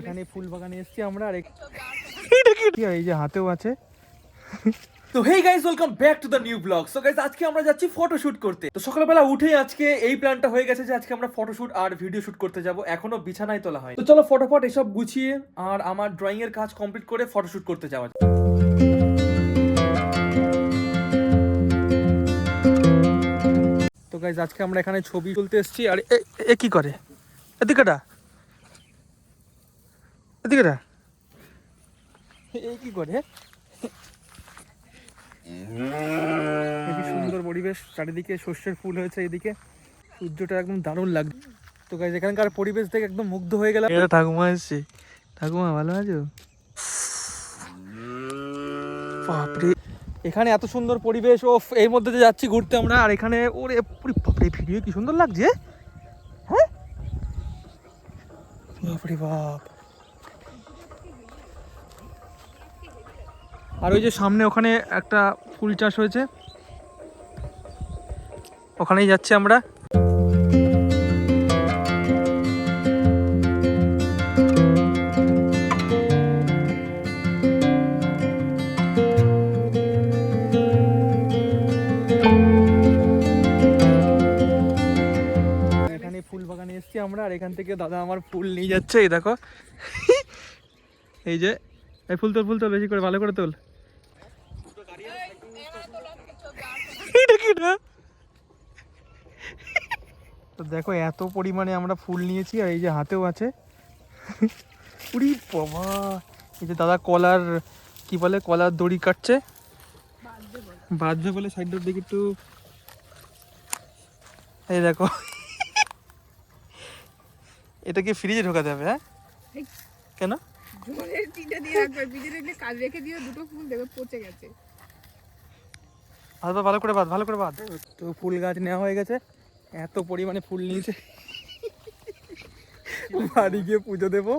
এখানে ফুল বাগানে এসেছি আমরা আর? এই যে হাতেও আছে। তো hey guys welcome back to the new blog so guys আজকে আমরা যাচ্ছি ফটোশুট করতে। তো সকালবেলা উঠেই আজকে এই প্ল্যানটা হয়ে গেছে যে আজকে আমরা ফটোশুট আর ভিডিও শুট করতে যাব। এখনও বিছানায় তোলা হয় তো চলো ফটোফট এসব গুছিয়ে আর আমার ড্রয়িং এর কাজ কমপ্লিট করে ফটোশুট করতে যাওয়া যাক। তো গাইজ আজকে আমরা এখানে ছবি তুলতে এসেছি আর এ কি করে? এদিকেটা এদিকেটা এ কি করে? সুন্দর পরিবেশ চারিদিকে শস্যের ফুল হয়েছে এদিকে। সূর্যটা একদম দারুণ লাগছে। তো গাইজ এখানকার পরিবেশ দেখে একদম মুগ্ধ হয়ে গেলাম। এটা ঠাকুমা এসছে। ঠাকুমা ভালো আছো? বাপরে। এখানে এত সুন্দর পরিবেশ ও এর মধ্যে দিয়ে যাচ্ছি ঘুরতে আমরা। আর এখানে ওরে ওরে বাপরে ভিডিও কি সুন্দর লাগছে হ্যাঁ? বাপরে বাপ। আর ওই যে সামনে ওখানে একটা ফুল চাষ হয়েছে। ওখানেই যাচ্ছি আমরা। আমরা, আর এখান থেকে দাদা আমার ফুল নিয়ে যাচ্ছে, এই দেখো। এই যে, এই ফুল তোল ফুল তোল, বেশি করে, ভালো করে তোল। এটা কি এটা? তো দেখো এত পরিমাণে আমরা ফুল নিয়েছি আর এই যে হাতেও আছে। উড়ি বাবা। এই যে দাদা কলার কি বলে কলার দড়ি কাটছে। বাঁধবে বলে সাইডের দিকে একটু। এই দেখো। এটা কি ফ্রিজে ঢোকাতে হবে হ্যাঁ? কেন? জলের টিটা দিয়ে রাখবে। ভিজে রেখে কাজ রেখে দিও দুটো ফুল দেখবে পচে গেছে। ভালো ভালো করে বাদ ভালো করে বাদ তো ফুল গাছ নেওয়া হয়ে গেছে। এত পরিমাণে ফুল নিয়েছে। বাড়ি গিয়ে পুজো দেবো।